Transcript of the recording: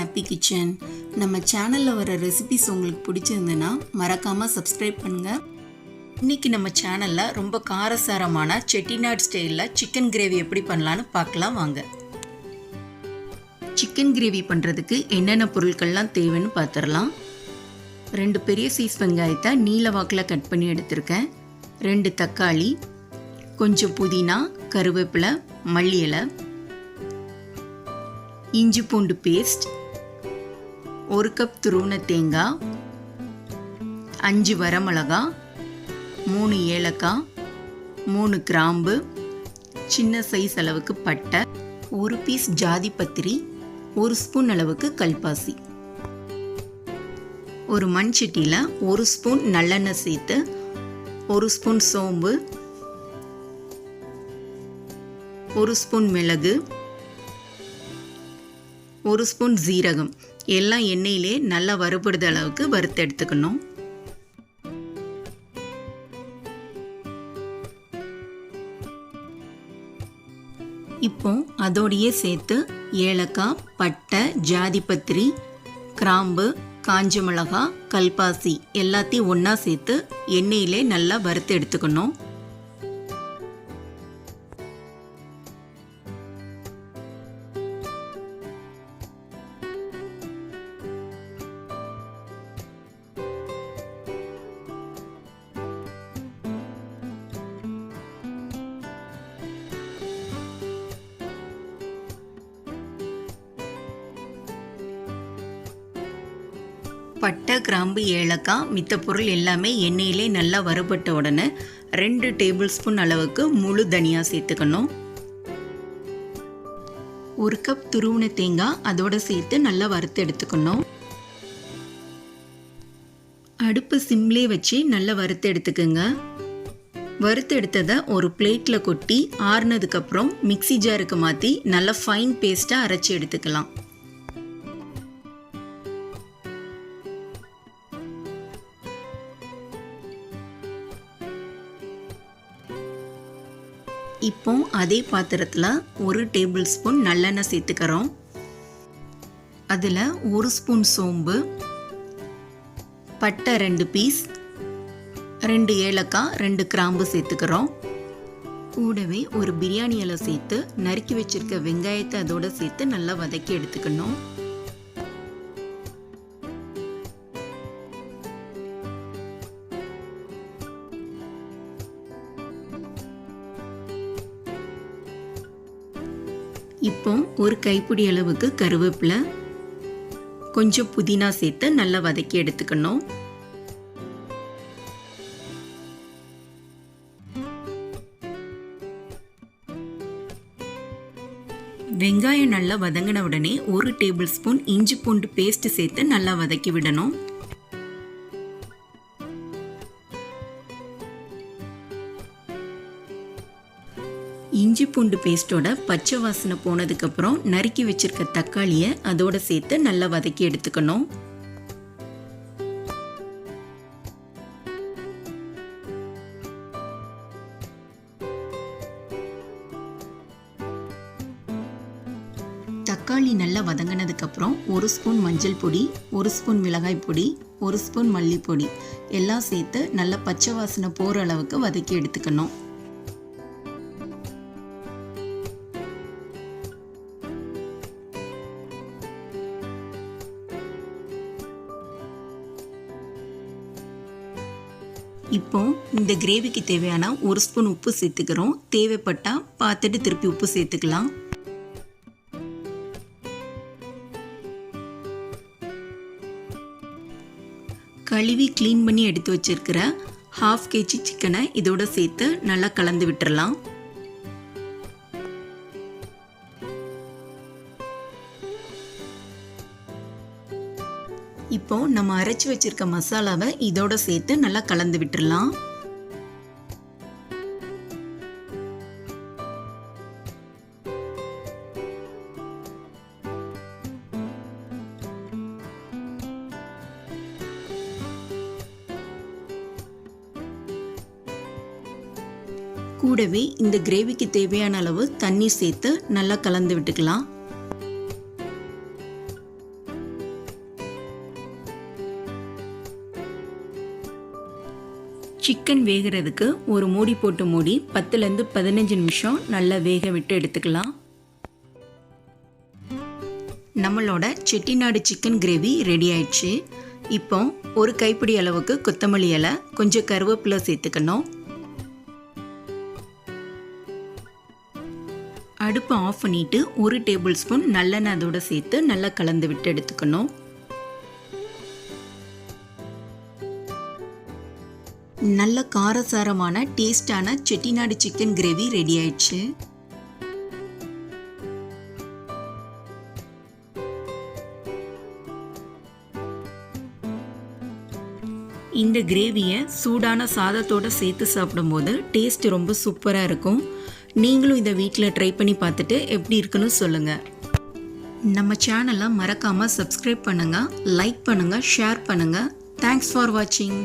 Happy kitchen. நம்ம சேனலில் வர ரெசிபிஸ் உங்களுக்கு பிடிச்சிருந்துன்னா மறக்காமல் சப்ஸ்கிரைப் பண்ணுங்கள் இன்னைக்கு நம்ம சேனலில் ரொம்ப காரசாரமான செட்டிநாட் ஸ்டைலில் சிக்கன் கிரேவி எப்படி பண்ணலான்னு பார்க்கலாம் வாங்க. சிக்கன் கிரேவி பண்ணுறதுக்கு என்னென்ன பொருட்கள்லாம் தேவைன்னு பார்த்துடலாம். ரெண்டு பெரிய சைஸ் வெங்காயத்தை நீல வாக்கில் கட் பண்ணி எடுத்திருக்கேன். ரெண்டு தக்காளி கொஞ்சம் புதினா கருவேப்பிலை மல்லி இலை இஞ்சி பூண்டு பேஸ்ட் ஒரு கப் துருவன தேங்காய் அஞ்சு வரமிளகா மூணு ஏலக்காய் மூணு கிராம்பு சின்ன சைஸ் அளவுக்கு பட்டை ஒரு பீஸ் ஜாதி பத்திரி ஒரு ஸ்பூன் அளவுக்கு கல்பாசி. ஒரு மண் சட்டியில் ஒரு ஸ்பூன் நல்லெண்ணெய் சேர்த்து ஒரு ஸ்பூன் சோம்பு ஒரு ஸ்பூன் மிளகு ஒரு ஸ்பூன் ஜீரகம் எல்லாம் எண்ணெயிலே நல்லா வறுபடுத அளவுக்கு வறுத்து எடுத்துக்கணும். இப்போ அதோடையே சேர்த்து ஏலக்காய் பட்டை ஜாதிபத்திரி கிராம்பு காஞ்ச மிளகா கல்பாசி எல்லாத்தையும் ஒன்றா சேர்த்து எண்ணெயிலே நல்லா வறுத்து எடுத்துக்கணும். பட்டை கிராம்பு ஏலக்காய் மித்த பொருள் எல்லாமே எண்ணெயிலே நல்லா வறுபட்ட உடனே ரெண்டு டேபிள் ஸ்பூன் அளவுக்கு முழு தனியாக சேர்த்துக்கணும். ஒரு கப் துருவின தேங்காய் அதோட சேர்த்து நல்லா வறுத்து எடுத்துக்கணும். அடுப்பு சிம்லே வச்சு நல்லா வறுத்து எடுத்துக்கோங்க. வறுத்து எடுத்ததை ஒரு பிளேட்டில் கொட்டி ஆறுனதுக்கப்புறம் மிக்சி ஜாருக்கு மாற்றி நல்லா ஃபைன் பேஸ்ட்டாக அரைச்சி எடுத்துக்கலாம். இப்போ அதே பாத்திரத்தில் ஒரு டேபிள் ஸ்பூன் நல்லெண்ணெய் சேர்த்துக்கிறோம். அதில் ஒரு ஸ்பூன் சோம்பு பட்டை ரெண்டு பீஸ் ரெண்டு ஏலக்காய் ரெண்டு கிராம்பு சேர்த்துக்கிறோம். கூடவே ஒரு பிரியாணி இலை சேர்த்து நறுக்கி வச்சிருக்க வெங்காயத்தை அதோட சேர்த்து நல்லா வதக்கி எடுத்துக்கணும். இப்போ ஒரு கைப்பிடி அளவுக்கு கருவேப்பிலை கொஞ்சம் புதினா சேர்த்து நல்லா வதக்கி எடுத்துக்கணும். வெங்காயம் நல்லா வதங்கின உடனே ஒரு டேபிள் ஸ்பூன் இஞ்சி பூண்டு பேஸ்ட் சேர்த்து நல்லா வதக்கி விடணும். இஞ்சி பூண்டு பேஸ்ட்டோட பச்சை வாசனை போனதுக்கப்புறம் நறுக்கி வச்சிருக்க தக்காளியை அதோட சேர்த்து நல்லா வதக்கி எடுத்துக்கணும். தக்காளி நல்லா வதங்கினதுக்கப்புறம் ஒரு ஸ்பூன் மஞ்சள் பொடி ஒரு ஸ்பூன் மிளகாய் பொடி ஒரு ஸ்பூன் மல்லிப்பொடி. எல்லாம் சேர்த்து நல்லா பச்சை வாசனை போகிற அளவுக்கு வதக்கி எடுத்துக்கணும். இப்போ இந்த கிரேவிக்கு தேவையான ஒரு ஸ்பூன் உப்பு சேர்த்துக்கிறோம். தேவைப்பட்டால் பார்த்துட்டு திருப்பி உப்பு சேர்த்துக்கலாம். கழுவி க்ளீன் பண்ணி எடுத்து வச்சிருக்கிற ஹாஃப் கேஜி சிக்கனை இதோட சேர்த்து நல்லா கலந்து விட்டுறலாம். இப்போ நம்ம அரைச்சி வச்சிருக்க மசாலாவை இதோட சேர்த்து நல்லா கலந்து விட்டுடலாம் கூடவே இந்த கிரேவிக்கு தேவையான அளவு தண்ணி சேர்த்து நல்லா கலந்து விட்டுக்கலாம். சிக்கன் வேகிறதுக்கு ஒரு மூடி போட்டு மூடி பத்துலேருந்து பதினஞ்சு நிமிஷம் நல்லா வேக விட்டு எடுத்துக்கலாம். நம்மளோட செட்டிநாடு சிக்கன் கிரேவி ரெடி ஆயிடுச்சு. இப்போ ஒரு கைப்பிடி அளவுக்கு கொத்தமல்லி இலை கொஞ்சம் கருவேப்பிலை சேர்த்துக்கணும். அடுப்பை ஆஃப் பண்ணிட்டு ஒரு டேபிள் ஸ்பூன் நல்லெண்ணெய் அதோட சேர்த்து நல்லா கலந்து விட்டு எடுத்துக்கணும். நல்ல காரசாரமான டேஸ்டான செட்டிநாடு சிக்கன் கிரேவி ரெடி ஆயிடுச்சு. இந்த கிரேவியை சூடான சாதத்தோட சேர்த்து சாப்பிடும்போது டேஸ்ட் ரொம்ப சூப்பராக இருக்கும். நீங்களும் இதை வீட்டில் ட்ரை பண்ணி பார்த்துட்டு எப்படி இருக்குன்னு சொல்லுங்கள் நம்ம சேனலை மறக்காமல் சப்ஸ்கிரைப் பண்ணுங்கள் லைக் பண்ணுங்கள் ஷேர் பண்ணுங்கள் தேங்க்ஸ் ஃபார் வாட்சிங்